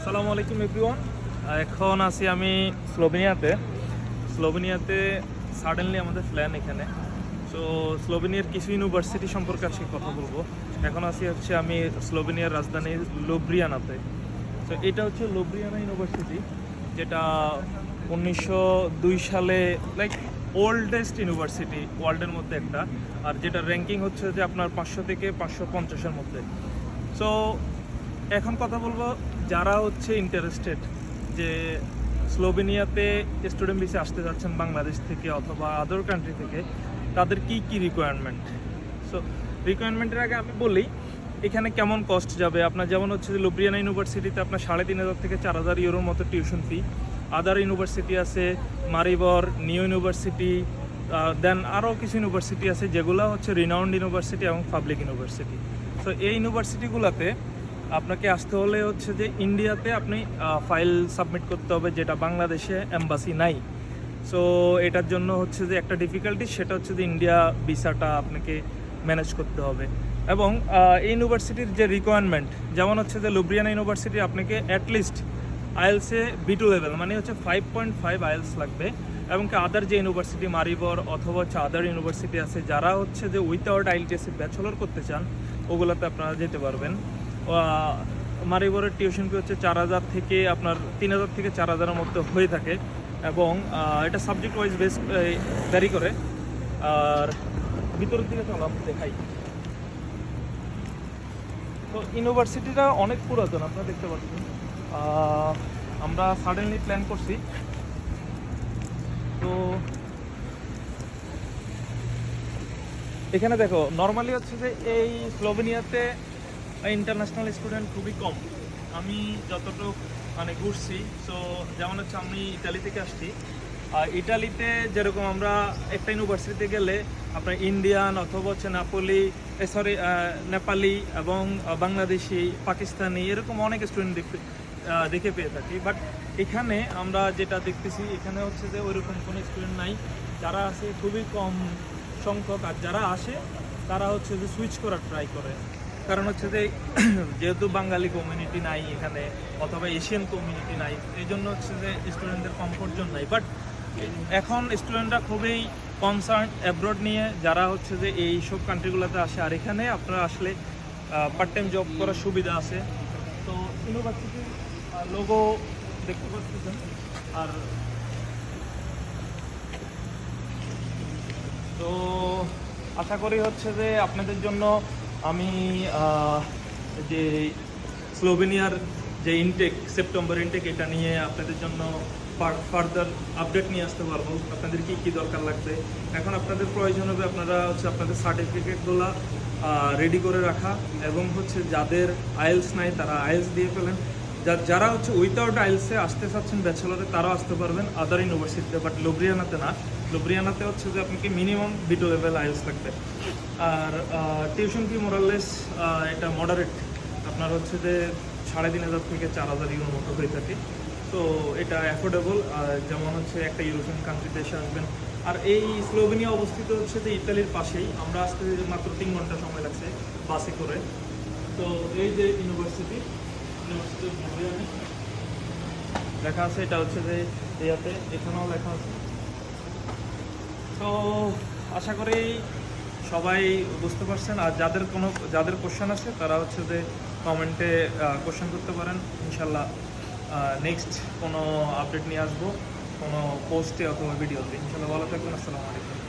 আসসালামু আলাইকুম এভরিওয়ান এখন আছি আমি স্লোভেনিয়াতে। স্লোভেনিয়াতে সাডেনলি আমাদের প্ল্যান এখানে। সো স্লোভেনিয়ার কিছু ইউনিভার্সিটি সম্পর্কে আজকে কথা বলব। এখন আছি হচ্ছে আমি স্লোভেনিয়ার রাজধানী লোব্রিয়ানাতে। তো এটা হচ্ছে লোব্রিয়ানা ইউনিভার্সিটি যেটা উনিশশো দুই সালে লাইক ওল্ডেস্ট ইউনিভার্সিটি ওয়ার্ল্ডের মধ্যে একটা। আর যেটা র্যাঙ্কিং হচ্ছে যে আপনার পাঁচশো থেকে পাঁচশো পঞ্চাশের মধ্যে। সো এখন কথা বলব যারা হচ্ছে ইন্টারেস্টেড যে স্লোভেনিয়াতে স্টুডেন্ট ভিসে আসতে যাচ্ছেন বাংলাদেশ থেকে অথবা আদার কান্ট্রি থেকে, তাদের কি কি রিকোয়ারমেন্ট সো রিকোয়ারমেন্টের আগে আমি বলি, এখানে কেমন কস্ট যাবে? আপনার যেমন হচ্ছে যে লুব্রিয়ানা ইউনিভার্সিটিতে আপনার সাড়ে তিন হাজার থেকে চার হাজার ইউরোর মতো টিউশন ফি আদার ইউনিভার্সিটি আছে মারিবর, নিউ ইউনিভার্সিটি দেন আরও কিছু ইউনিভার্সিটি আছে যেগুলো হচ্ছে রিনাউন্ড ইউনিভার্সিটি এবং পাবলিক ইউনিভার্সিটি সো এই ইউনিভার্সিটিগুলোতে আপনাকে আসতে হলে হচ্ছে যে ইন্ডিয়াতে আপনি ফাইল সাবমিট করতে হবে যেটা বাংলাদেশে এম্বাসি নাই। সো এটার জন্য হচ্ছে যে একটা ডিফিকাল্টি সেটা হচ্ছে যে ইন্ডিয়া ভিসাটা আপনাকে ম্যানেজ করতে হবে। এবং ইউনিভার্সিটির যে রিকোয়ারমেন্ট যেমন হচ্ছে যে লুব্রিয়ানা ইউনিভার্সিটি আপনাকে অ্যাটলিস্ট আইএলসে বি টু লেভেল মানে হচ্ছে ফাইভ পয়েন্ট ফাইভ আইএলস লাগবে। এবং কি আদার যে ইউনিভার্সিটি মারিবর অথবা হচ্ছে আদার ইউনিভার্সিটি আছে, যারা হচ্ছে যে উইথাউট আইএলটিএসে ব্যাচেলর করতে চান, ওগুলোতে আপনারা যেতে পারবেন। মারিবরের টিউশন ফি হচ্ছে চার হাজার থেকে আপনার তিন হাজার থেকে চার হাজারের মধ্যে হয়ে থাকে এবং এটা সাবজেক্ট ওয়াইজ বেস ভ্যারি করে। আর ভিতরের দিকে চলাম দেখাই। তো ইউনিভার্সিটিটা অনেক পুরাতন, আপনারা দেখতে পাচ্ছেন। আমরা সাডেনলি প্ল্যান করছি। তো এখানে দেখো নর্মালি হচ্ছে যে এই স্লোভেনিয়াতে ইন্টারন্যাশনাল স্টুডেন্ট খুবই কম। আমি যতটুকু মানে ঘুরছি সো যেমন হচ্ছে আমি ইটালি থেকে আসছি, আর ইটালিতে যেরকম আমরা একটা ইউনিভার্সিটিতে গেলে আপনার ইন্ডিয়ান অথবা হচ্ছে নাপলি সরি নেপালি এবং বাংলাদেশি পাকিস্তানি এরকম অনেক স্টুডেন্ট দেখতে দেখে পেয়ে থাকি। বাট এখানে আমরা যেটা দেখতেছি, এখানে হচ্ছে যে ওইরকম কোনো স্টুডেন্ট নাই। যারা আছে খুবই কম সংখ্যক, আর যারা আসে, তারা হচ্ছে যে সুইচ করার ট্রাই করে। কারণ হচ্ছে যে, যেহেতু বাঙালি কমিউনিটি নাই এখানে, অথবা এশিয়ান কমিউনিটি নাই এই জন্য হচ্ছে যে স্টুডেন্টদের কমফোর্ট জোন নাই। বাট এখন স্টুডেন্টরা খুবই কনসার্ন অ্যাব্রড নিয়ে, যারা হচ্ছে যে এই সব কান্ট্রিগুলোতে আসে। আর এখানে আপনারা আসলে পার্ট টাইম জব করার সুবিধা আছে। তো ইউনিভার্সিটির লোগো দেখতে পাচ্ছেন। আর তো আশা করি হচ্ছে যে আপনাদের জন্য আমি যে স্লোভেনিয়ার যে ইনটেক সেপ্টেম্বর ইনটেক এটা নিয়ে আপনাদের জন্য ফার্দার আপডেট নিয়ে আসতে পারব। আপনাদের কী কী দরকার লাগবে? এখন আপনাদের প্রয়োজন হবে আপনারা হচ্ছে আপনাদের সার্টিফিকেটগুলো রেডি করে রাখা এবং হচ্ছে যাদের আইএলস নাই তারা আয়েলস দিয়ে ফেলেন। যারা হচ্ছে উইথাউট আইলসে আসতে চাচ্ছেন ব্যাচেলরে তারাও আসতে পারবেন আদার ইউনিভার্সিটিতে বাট লুব্রিয়ানাতে না। লুব্রিয়ানাতে হচ্ছে যে আপনাকে মিনিমাম বিটো লেভেল আইলস থাকবে আর টিউশন ফি মোরালেস এটা মডারেট আপনার হচ্ছে যে সাড়ে তিন হাজার থেকে চার হাজার ইউরোর মতো হয়ে থাকে। তো এটা অ্যাফোর্ডেবল যেমন হচ্ছে একটা ইউরোপিয়ান কান্ট্রিতে এসে আসবেন। আর এই স্লোভেনিয়া অবস্থিত হচ্ছে যে ইতালির পাশেই। আমরা আসতে মাত্র তিন ঘণ্টা সময় লাগছে বাসে করে। তো এই যে ইউনিভার্সিটি। লেখা আছে, এটা হচ্ছে যে ইয়াতে, এখানেও লেখা আছে। তো আশা করি সবাই বুঝতে পারছেন, আর যাদের কোনো, যাদের কোশ্চেন আছে, তারা হচ্ছে যে কমেন্টে কোশ্চেন করতে পারেন। ইনশাল্লাহ নেক্সট কোনো আপডেট নিয়ে আসব, কোনো পোস্টে অথবা ভিডিওতে ইনশাল্লাহ, ভালো থাকবেন, আসসালামু আলাইকুম।